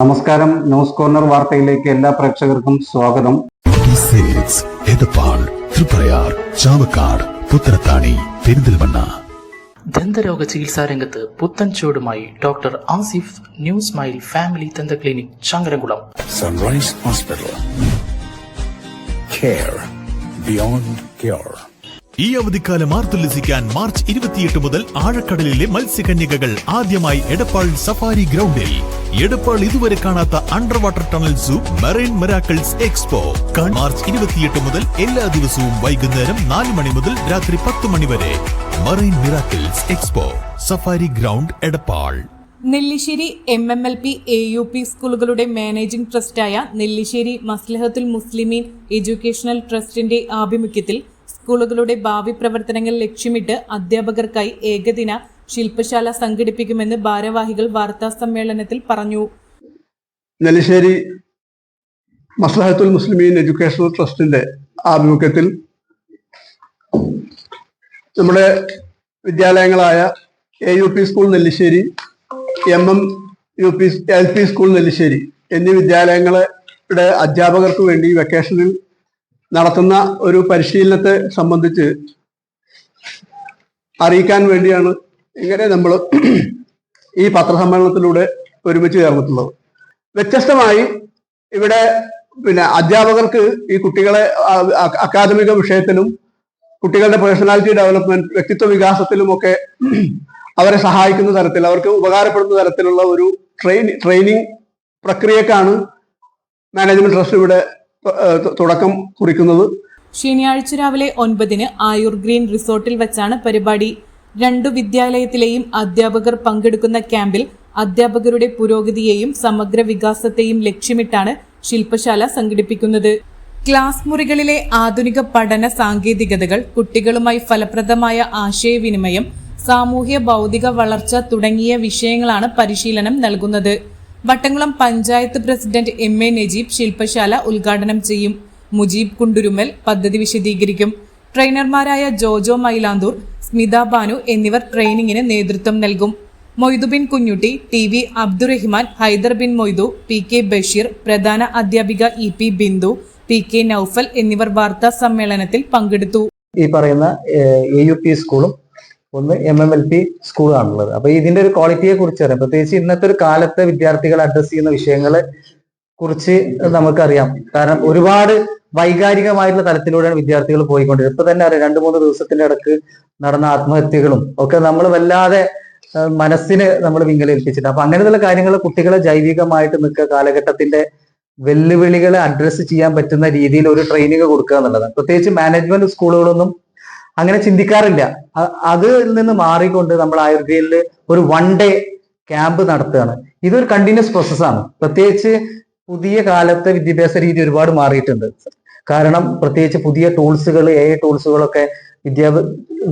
നമസ്കാരം. News corner വാർത്തയിലേക്ക് എല്ലാ പ്രേക്ഷകർക്കും സ്വാഗതം. തൃപ്രയാർ ചാവക്കാട് പുത്തനത്താണി പെരിന്തൽമണ്ണ ദന്തരോഗ ചികിത്സാ രംഗത്ത് പുത്തൻ ചുവടുമായി doctor Asif new smile family ദന്ത clinic Changaramkulam sunrise hospital care beyond care ഈ അവധിക്കാലം ആർത്തുല്ലസിക്കാൻ മാർച്ച് ഇരുപത്തിയെട്ട് മുതൽ ആഴക്കടലിലെ മത്സ്യകന്യകകൾ ആദ്യമായി എടപ്പാൾ സഫാരി ഗ്രൗണ്ടിൽ. എടപ്പാൾ ഇതുവരെ കാണാത്ത under water tunnel zoo marine miracles expo. March ഇരുപത്തിയെട്ട് മുതൽ എല്ലാ ദിവസവും വൈകുന്നേരം നാല് മണി മുതൽ രാത്രി പത്ത് മണി വരെ. Marine miracles expo. Safari ground Edappal. Nellissery M M L P A U P സ്കൂളുകളുടെ മാനേജിംഗ് ട്രസ്റ്റായ നെല്ലിശ്ശേരി മസ്ലഹത്തുൽ മുസ്ലിമീൻ എഡ്യൂക്കേഷണൽ ട്രസ്റ്റിന്റെ ആഭിമുഖ്യത്തിൽ സ്കൂളുകളുടെ ഭാവി പ്രവർത്തനങ്ങൾ ലക്ഷ്യമിട്ട് അധ്യാപകർക്കായി ഏകദിന ശില്പശാല സംഘടിപ്പിക്കുമെന്ന് ഭാരവാഹികൾ വാർത്താ സമ്മേളനത്തിൽ പറഞ്ഞു. നെല്ലിശ്ശേരി മസ്ലഹത്തുൽ മുസ്ലിമീൻ എഡ്യൂക്കേഷണൽ ട്രസ്റ്റിന്റെ ആഭിമുഖ്യത്തിൽ നമ്മുടെ വിദ്യാലയങ്ങളായ A U P school Nellissery M M U P L P school Nellissery എന്നീ വിദ്യാലയങ്ങളുടെ അധ്യാപകർക്ക് വേണ്ടി വെക്കേഷനിൽ നടത്തുന്ന ഒരു പരിശീലനത്തെ സംബന്ധിച്ച് അറിയിക്കാൻ വേണ്ടിയാണ് ഇങ്ങനെ നമ്മൾ ഈ പത്രസമ്മേളനത്തിലൂടെ ഒരുമിച്ച് ചേർന്നിട്ടുള്ളത്. വ്യത്യസ്തമായി ഇവിടെ പിന്നെ അധ്യാപകർക്ക് ഈ കുട്ടികളെ അക്കാദമിക വിഷയത്തിലും കുട്ടികളുടെ പേഴ്സണാലിറ്റി ഡെവലപ്മെന്റ് വ്യക്തിത്വ വികാസത്തിലും ഒക്കെ അവരെ സഹായിക്കുന്ന തരത്തിൽ അവർക്ക് ഉപകാരപ്പെടുന്ന തരത്തിലുള്ള ഒരു ട്രെയിനിങ് പ്രക്രിയക്കാണ് മാനേജ്മെന്റ് ട്രസ്റ്റ് ഇവിടെ തുടക്കം കുറിക്കുന്നത്. ശനിയാഴ്ച രാവിലെ ഒൻപതിന് ആയുർ ഗ്രീൻ റിസോർട്ടിൽ വെച്ചാണ് പരിപാടി. രണ്ടു വിദ്യാലയത്തിലെയും അധ്യാപകർ പങ്കെടുക്കുന്ന ക്യാമ്പിൽ അധ്യാപകരുടെ പുരോഗതിയെയും സമഗ്ര വികാസത്തെയും ലക്ഷ്യമിട്ടാണ് ശില്പശാല സംഘടിപ്പിക്കുന്നത്. ക്ലാസ് മുറികളിലെ ആധുനിക പഠന സാങ്കേതികതകൾ കുട്ടികളുമായി ഫലപ്രദമായ ആശയവിനിമയം സാമൂഹ്യ ഭൗതിക വളർച്ച തുടങ്ങിയ വിഷയങ്ങളാണ് പരിശീലനം നൽകുന്നത്. Vattamkulam panchayat president M A Najeeb ശില്പശാല ഉദ്ഘാടനം ചെയ്യും. മുജീബ് കുണ്ടുരുമൽ പദ്ധതി വിശദീകരിക്കും. ട്രെയിനർമാരായ ജോജോ മൈലാന്തൂർ സ്മിത ബാനു എന്നിവർ ട്രെയിനിങ്ങിന് നേതൃത്വം നൽകും. Moidubin Kunhutty T V Abdurahiman Haider bin Moidu P K Basheer പ്രധാന അധ്യാപിക E P Bindu P K Noufal എന്നിവർ വാർത്താ സമ്മേളനത്തിൽ പങ്കെടുത്തു. ഈ പറയുന്ന എ യു പി സ്കൂളും ഒന്ന് എം എം എൽ പി സ്കൂളാണുള്ളത് അപ്പൊ ഇതിന്റെ ഒരു ക്വാളിറ്റിയെ കുറിച്ച് അറിയാം പ്രത്യേകിച്ച് ഇന്നത്തെ ഒരു കാലത്തെ വിദ്യാർത്ഥികൾ അഡ്രസ് ചെയ്യുന്ന വിഷയങ്ങളെ കുറിച്ച് നമുക്കറിയാം. കാരണം ഒരുപാട് വൈകാരികമായിട്ടുള്ള തലത്തിലൂടെയാണ് വിദ്യാർത്ഥികൾ പോയിക്കൊണ്ടിരുന്നത്. ഇപ്പൊ തന്നെ അറിയാം രണ്ടു മൂന്ന് ദിവസത്തിന്റെ ഇടയ്ക്ക് നടന്ന ആത്മഹത്യകളും ഒക്കെ നമ്മൾ വല്ലാതെ മനസ്സിന് നമ്മൾ വിങ്ങലേൽപ്പിച്ചിട്ട് അപ്പൊ അങ്ങനെയുള്ള കാര്യങ്ങൾ കുട്ടികളെ ജൈവികമായിട്ട് നിൽക്കുക കാലഘട്ടത്തിന്റെ വെല്ലുവിളികളെ അഡ്രസ്സ് ചെയ്യാൻ പറ്റുന്ന രീതിയിൽ ഒരു ട്രെയിനിങ് കൊടുക്കുക എന്നുള്ളതാണ്. പ്രത്യേകിച്ച് മാനേജ്മെന്റ് സ്കൂളുകളൊന്നും അങ്ങനെ ചിന്തിക്കാറില്ല. അതിൽ നിന്ന് മാറിക്കൊണ്ട് നമ്മൾ ആയുർവേദയിൽ ഒരു വൺ ഡേ ക്യാമ്പ് നടത്തുകയാണ്. ഇതൊരു കണ്ടിന്യൂസ് പ്രോസസ്സാണ് പ്രത്യേകിച്ച് പുതിയ കാലത്തെ വിദ്യാഭ്യാസ രീതി ഒരുപാട് മാറിയിട്ടുണ്ട്. കാരണം പ്രത്യേകിച്ച് പുതിയ ടൂൾസുകൾ എ ടൂൾസുകളൊക്കെ വിദ്യാഭ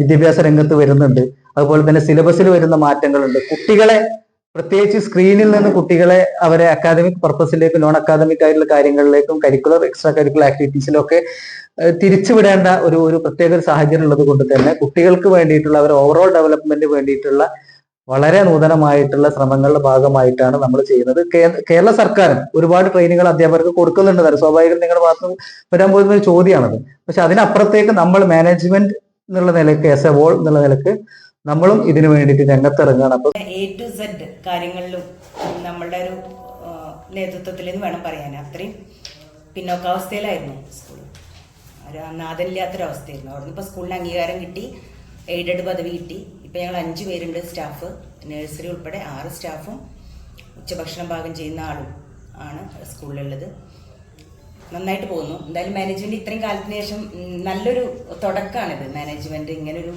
വിദ്യാഭ്യാസ രംഗത്ത് വരുന്നുണ്ട്. അതുപോലെ തന്നെ സിലബസിൽ വരുന്ന മാറ്റങ്ങളുണ്ട്. കുട്ടികളെ പ്രത്യേകിച്ച് സ്ക്രീനിൽ നിന്ന് കുട്ടികളെ അവരെ അക്കാദമിക് പർപ്പസിലേക്കും നോൺ അക്കാദമിക് ആയിട്ടുള്ള കാര്യങ്ങളിലേക്കും കരിക്കുലർ എക്സ്ട്രാ കരിക്കുലർ ആക്ടിവിറ്റീസിലൊക്കെ തിരിച്ചുവിടേണ്ട ഒരു ഒരു പ്രത്യേക ഒരു സാഹചര്യം ഉള്ളത് കൊണ്ട് തന്നെ കുട്ടികൾക്ക് വേണ്ടിയിട്ടുള്ള അവരുടെ ഓവറോൾ ഡെവലപ്മെന്റ് വേണ്ടിയിട്ടുള്ള വളരെ നൂതനമായിട്ടുള്ള ശ്രമങ്ങളുടെ ഭാഗമായിട്ടാണ് നമ്മൾ ചെയ്യുന്നത്. കേരള സർക്കാരും ഒരുപാട് ട്രെയിനിങ്ങൾ അധ്യാപകർക്ക് കൊടുക്കുന്നുണ്ട് സ്വാഭാവികം നിങ്ങളുടെ ഭാഗത്ത് വരാൻ പോകുന്ന ഒരു ചോദ്യമാണത്. പക്ഷെ അതിനപ്പുറത്തേക്ക് നമ്മൾ മാനേജ്മെന്റ് എന്നുള്ള നിലയ്ക്ക് എസ് എ വോൾ എന്നുള്ള നിലയ്ക്ക് നമ്മളും ഇതിനു വേണ്ടിയിട്ട് രംഗത്തിറങ്ങുകയാണ്. അപ്പൊ എ ടു സെഡ് കാര്യങ്ങളിലും നമ്മളുടെ ഒരു നേതൃത്വത്തിൽ വേണം പറയാൻ. അത്രയും പിന്നോക്കാവസ്ഥയിലായിരുന്നു സ്കൂൾ. ഒരു നാഥനില്ലാത്തൊരവസ്ഥയായിരുന്നു അവിടെ നിന്ന് ഇപ്പോൾ സ്കൂളിന് അംഗീകാരം കിട്ടി എയ്ഡഡ് പദവി കിട്ടി. ഇപ്പം ഞങ്ങൾ അഞ്ച് പേരുണ്ട് സ്റ്റാഫ്. നഴ്സറി ഉൾപ്പെടെ ആറ് സ്റ്റാഫും ഉച്ചഭക്ഷണം പാകം ചെയ്യുന്ന ആളും ആണ് സ്കൂളിലുള്ളത്. നന്നായിട്ട് പോകുന്നു. എന്തായാലും മാനേജ്മെന്റ് ഇത്രയും കാലത്തിന് ശേഷം നല്ലൊരു തുടക്കമാണിത്. മാനേജ്മെന്റ് ഇങ്ങനൊരു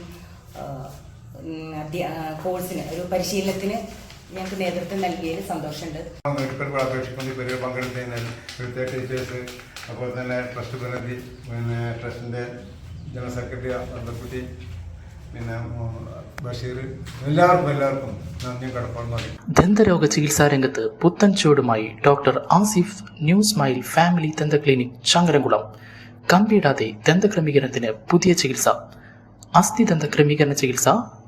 കോഴ്സിന് ഒരു പരിശീലനത്തിന് ഞങ്ങൾക്ക് നേതൃത്വം നൽകിയതിൽ സന്തോഷമുണ്ട്. അപേക്ഷിക്കുന്ന ഇവർ പങ്കെടുത്തതിനാൽ ഇവിടുത്തെ ടീച്ചേഴ്സ് അതുപോലെ തന്നെ ട്രസ്റ്റ് പ്രതിനിധി പിന്നെ ട്രസ്റ്റിന്റെ ജനറൽ സെക്രട്ടറി അബ്ദുൽകുട്ടി പിന്നെ ബഷീർ എല്ലാവർക്കും എല്ലാവർക്കും നന്ദിയും കടപ്പാടും അറിയിക്കും ദന്തരോഗ ചികിത്സാ രംഗത്ത് പുത്തൻ ചുവടുമായി doctor Asif new smile family ദന്ത ക്ലിനിക് ചങ്ങരംകുളം. കമ്പിയിടാതെ ദന്തക്രമീകരണത്തിന് പുതിയ ചികിത്സ. അസ്ഥി ദന്ത ക്രമീകരണ ചികിത്സ